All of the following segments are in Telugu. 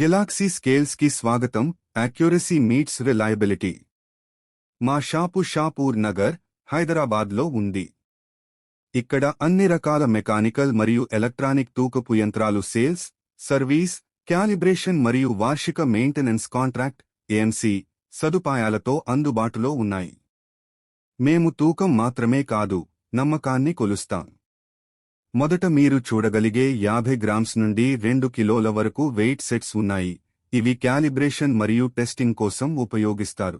గెలాక్సీ స్కేల్స్కి స్వాగతం. యాక్యురసీ మీట్స్ రిలయబిలిటీ మా షాపు షాపూర్ నగర్ హైదరాబాద్లో ఉంది. ఇక్కడ అన్ని రకాల మెకానికల్ మరియు ఎలక్ట్రానిక్ తూకపు యంత్రాలు సేల్స్ సర్వీస్ క్యాలిబ్రేషన్ మరియు వార్షిక మెయింటెనెన్స్ కాంట్రాక్ట్ ఏఎంసీ సదుపాయాలతో అందుబాటులో ఉన్నాయి. మేము తూకం మాత్రమే కాదు నమ్మకాన్ని కొలుస్తాం. మొదట మీరు చూడగలిగే యాభై గ్రామ్స్ నుండి రెండు కిలోల వరకు వెయిట్ సెట్స్ ఉన్నాయి. ఇవి క్యాలిబ్రేషన్ మరియు టెస్టింగ్ కోసం ఉపయోగిస్తారు.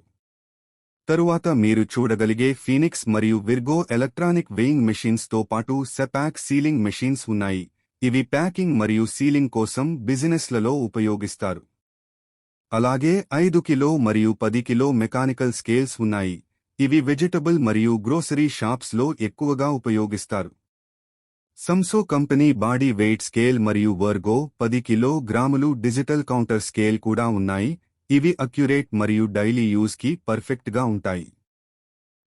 తరువాత మీరు చూడగలిగే ఫీనిక్స్ మరియు విర్గో ఎలక్ట్రానిక్ వెయింగ్ మెషీన్స్తో పాటు సెపాక్ సీలింగ్ మెషీన్స్ ఉన్నాయి. ఇవి ప్యాకింగ్ మరియు సీలింగ్ కోసం బిజినెస్లలో ఉపయోగిస్తారు. అలాగే ఐదు కిలో మరియు పది కిలో మెకానికల్ స్కేల్స్ ఉన్నాయి. ఇవి వెజిటబుల్ మరియు గ్రోసరీ షాప్స్లో ఎక్కువగా ఉపయోగిస్తారు. సంసో కంపెనీ బాడీ వెయిట్ స్కేల్ మరియు వర్గో పది కిలో గ్రాములు డిజిటల్ కౌంటర్ స్కేల్ కూడా ఉన్నాయి. ఇవి అక్యురేట్ మరియు డైలీ యూజ్కి పర్ఫెక్ట్గా ఉంటాయి.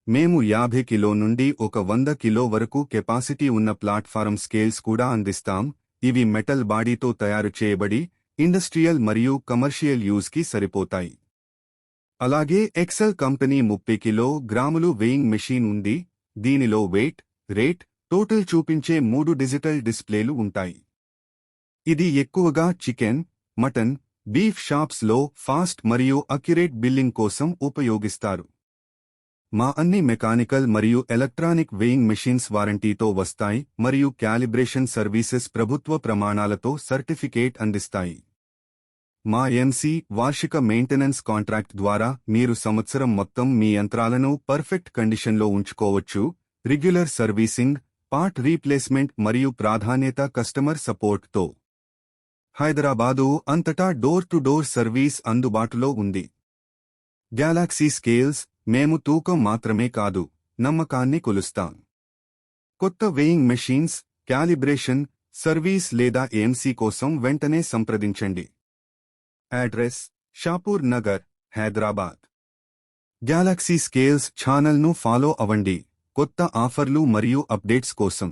మేము యాభై కిలో నుండి ఒక వంద కిలో వరకు కెపాసిటీ ఉన్న ప్లాట్ఫారం స్కేల్స్ కూడా అందిస్తాం. ఇవి మెటల్ బాడీతో తయారు చేయబడి ఇండస్ట్రియల్ మరియు కమర్షియల్ యూజ్కి సరిపోతాయి. అలాగే ఎక్సెల్ కంపెనీ ముప్పై కిలో గ్రాములు వెయింగ్ మెషీన్ ఉంది. దీనిలో వెయిట్ రేట్ టోటల్ చూపించే మూడు డిజిటల్ డిస్ప్లేలు ఉంటాయి. ఇది ఎక్కువగా చికెన్ మటన్ బీఫ్ షాప్స్లో ఫాస్ట్ మరియు అక్యురేట్ బిల్లింగ్ కోసం ఉపయోగిస్తారు. మా అన్ని మెకానికల్ మరియు ఎలక్ట్రానిక్ వెయింగ్ మెషిన్స్ వారంటీతో వస్తాయి మరియు క్యాలిబ్రేషన్ సర్వీసెస్ ప్రభుత్వ ప్రమాణాలతో సర్టిఫికేట్ అందిస్తాయి. మా ఎంసీ వార్షిక మెయింటెనెన్స్ కాంట్రాక్ట్ ద్వారా మీరు సంవత్సరం మొత్తం మీ యంత్రాలను పర్ఫెక్ట్ కండిషన్లో ఉంచుకోవచ్చు రెగ్యులర్ సర్వీసింగ్ పార్ట్ రీప్లేస్మెంట్ మరియు ప్రాధాన్యత కస్టమర్ సపోర్ట్తో. హైదరాబాదు అంతటా డోర్ టు డోర్ సర్వీస్ అందుబాటులో ఉంది. గ్యాలాక్సీ స్కేల్స్ మేము తూకం మాత్రమే కాదు నమ్మకాన్ని కొలుస్తాం. కొత్త వేయింగ్ మెషీన్స్ క్యాలిబ్రేషన్ సర్వీస్ లేదా ఏఎంసీ కోసం వెంటనే సంప్రదించండి. Address Shapur Nagar Hyderabad. Galaxy scales ఛానల్ను ఫాలో అవ్వండి. కొత్త ఆఫర్లు మరియు అప్డేట్స్ కోసం